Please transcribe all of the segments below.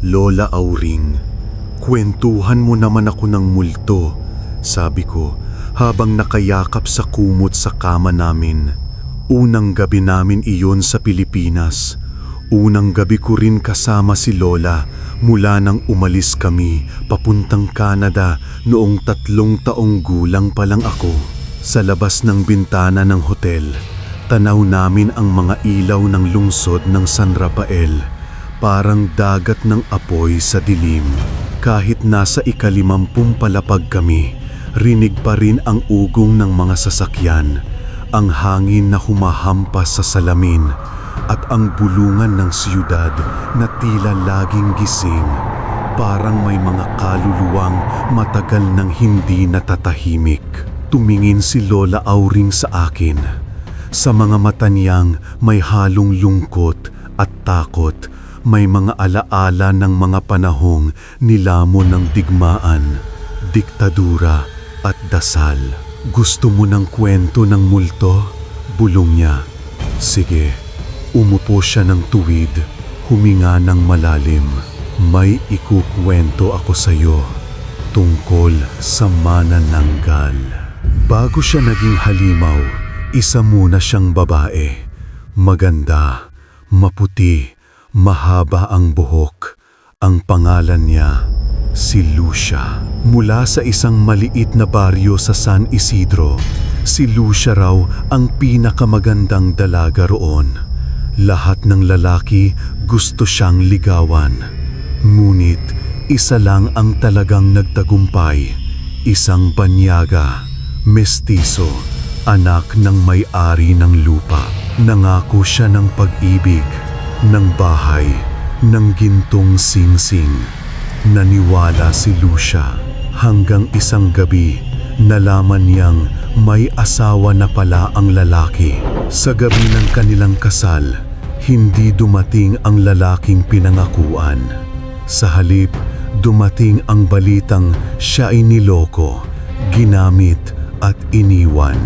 Lola Auring, kwentuhan mo naman ako ng multo, sabi ko habang nakayakap sa kumot sa kama namin. Unang gabi namin iyon sa Pilipinas. Unang gabi ko rin kasama si Lola mula nang umalis kami papuntang Canada noong tatlong taong gulang pa lang ako. Sa labas ng bintana ng hotel, tanaw namin ang mga ilaw ng lungsod ng San Rafael. Parang dagat ng apoy sa dilim. Kahit nasa ikalimampung palapag kami, rinig pa rin ang ugong ng mga sasakyan, ang hangin na humahampas sa salamin, at ang bulungan ng siyudad na tila laging gising. Parang may mga kaluluwang matagal nang hindi natatahimik. Tumingin si Lola Auring sa akin. Sa mga mata niyang may halong lungkot at takot, may mga alaala ng mga panahong nilamon ng digmaan, diktadura at dasal. Gusto mo ng kwento ng multo? Bulong niya. Sige, umupo siya ng tuwid, huminga ng malalim. May ikukwento ako sa iyo tungkol sa manananggal. Bago siya naging halimaw, isa muna siyang babae. Maganda, maputi, mahaba ang buhok. Ang pangalan niya, si Lucia. Mula sa isang maliit na baryo sa San Isidro, si Lucia raw ang pinakamagandang dalaga roon. Lahat ng lalaki gusto siyang ligawan. Ngunit isa lang ang talagang nagtagumpay, isang banyaga, mestizo, anak ng may-ari ng lupa. Nangako siya ng pag-ibig, ng bahay, ng gintong singsing. Naniwala si Lucia hanggang isang gabi nalaman niyang may asawa na pala ang lalaki. Sa gabi ng kanilang kasal, hindi dumating ang lalaking pinangakuan. Sa halip, dumating ang balitang siya ay niloko, ginamit at iniwan.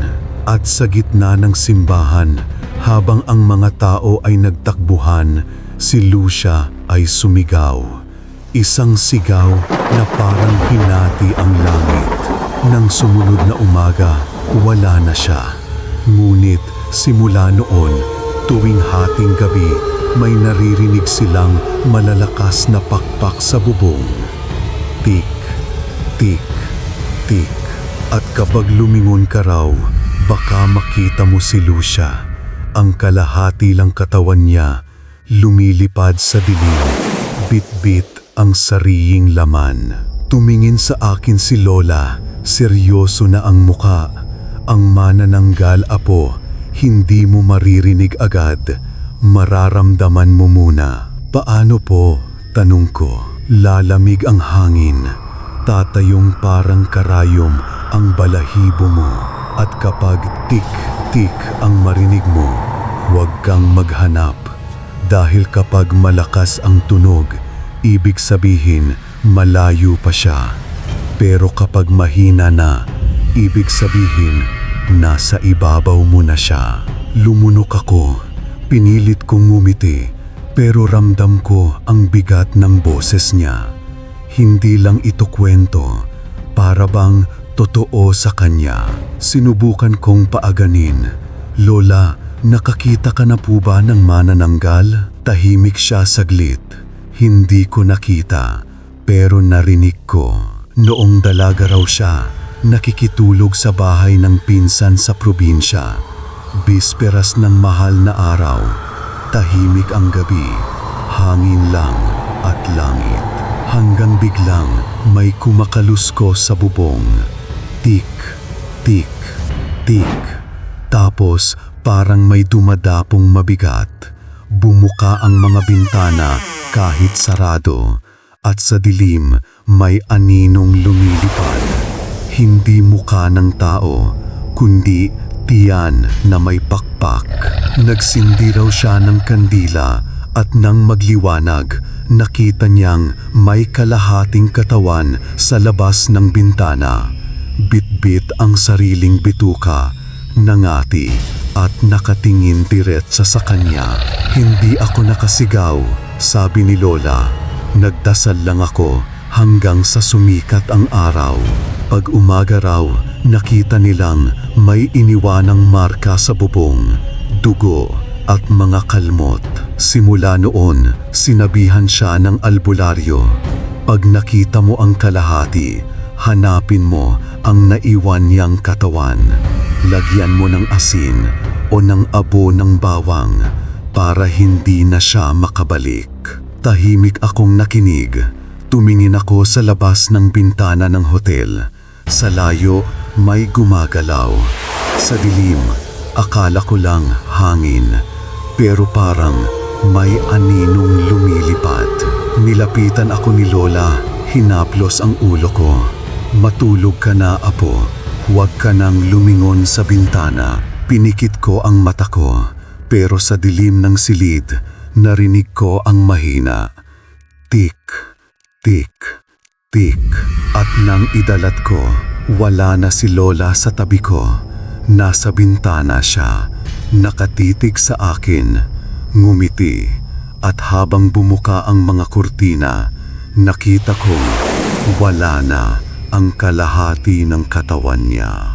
At sa gitna ng simbahan, habang ang mga tao ay nagtakbuhan, si Lucia ay sumigaw. Isang sigaw na parang hinati ang langit. Nang sumunod na umaga, wala na siya. Ngunit simula noon, tuwing hating gabi, may naririnig silang malalakas na pakpak sa bubong. Tik, tik, tik. At kapag lumingon ka raw, baka makita mo si Lucia. Ang kalahati lang katawan niya, lumilipad sa dilim. Bit-bit ang sariying laman. Tumingin sa akin si Lola, seryoso na ang muka. Ang manananggal apo, hindi mo maririnig agad. Mararamdaman mo muna. Paano po? Tanong ko. Lalamig ang hangin. Tatayong parang karayom ang balahibo mo. At kapag tik-tik ang marinig mo, huwag kang maghanap. Dahil kapag malakas ang tunog, ibig sabihin malayo pa siya. Pero kapag mahina na, ibig sabihin nasa ibabaw mo na siya. Lumunok ako, pinilit kong ngumiti, pero ramdam ko ang bigat ng boses niya. Hindi lang ito kwento, para bang totoo sa kanya. Sinubukan kong paaganin. Lola, nakakita ka na po ba ng manananggal? Tahimik siya saglit. Hindi ko nakita, pero narinig ko. Noong dalaga raw siya, nakikitulog sa bahay ng pinsan sa probinsya. Bisperas ng mahal na araw, tahimik ang gabi, hangin lang at langit. Hanggang biglang may kumakalusko sa bubong. Tik, tik, tik. Tapos parang may dumadapong mabigat. Bumuka ang mga bintana kahit sarado at sa dilim may aninong lumilipad. Hindi muka ng tao, kundi tiyan na may pakpak. Nagsindi raw siya ng kandila at nang magliwanag, nakita niyang may kalahating katawan sa labas ng bintana. Bitbit ang sariling bituka, nangati at nakatingin diretsa sa kanya. Hindi ako nakasigaw, sabi ni Lola. Nagdasal lang ako hanggang sa sumikat ang araw. Pag umaga raw, nakita nilang may iniwanang marka sa bubong, dugo at mga kalmot. Simula noon, sinabihan siya ng albularyo. Pag nakita mo ang kalahati, hanapin mo ang naiwan niyang katawan. Lagyan mo ng asin o ng abo ng bawang para hindi na siya makabalik. Tahimik akong nakinig. Tumingin ako sa labas ng bintana ng hotel. Sa layo, may gumagalaw. Sa dilim, akala ko lang hangin. Pero parang may aninong lumilipad. Nilapitan ako ni Lola, hinaplos ang ulo ko. Matulog ka na, apo. Huwag ka nang lumingon sa bintana. Pinikit ko ang mata ko, pero sa dilim ng silid, narinig ko ang mahina. Tik, tik, tik. At nang idalat ko, wala na si Lola sa tabi ko. Nasa bintana siya, nakatitig sa akin, ngumiti. At habang bumuka ang mga kurtina, nakita kong wala na ang kalahati ng katawan niya.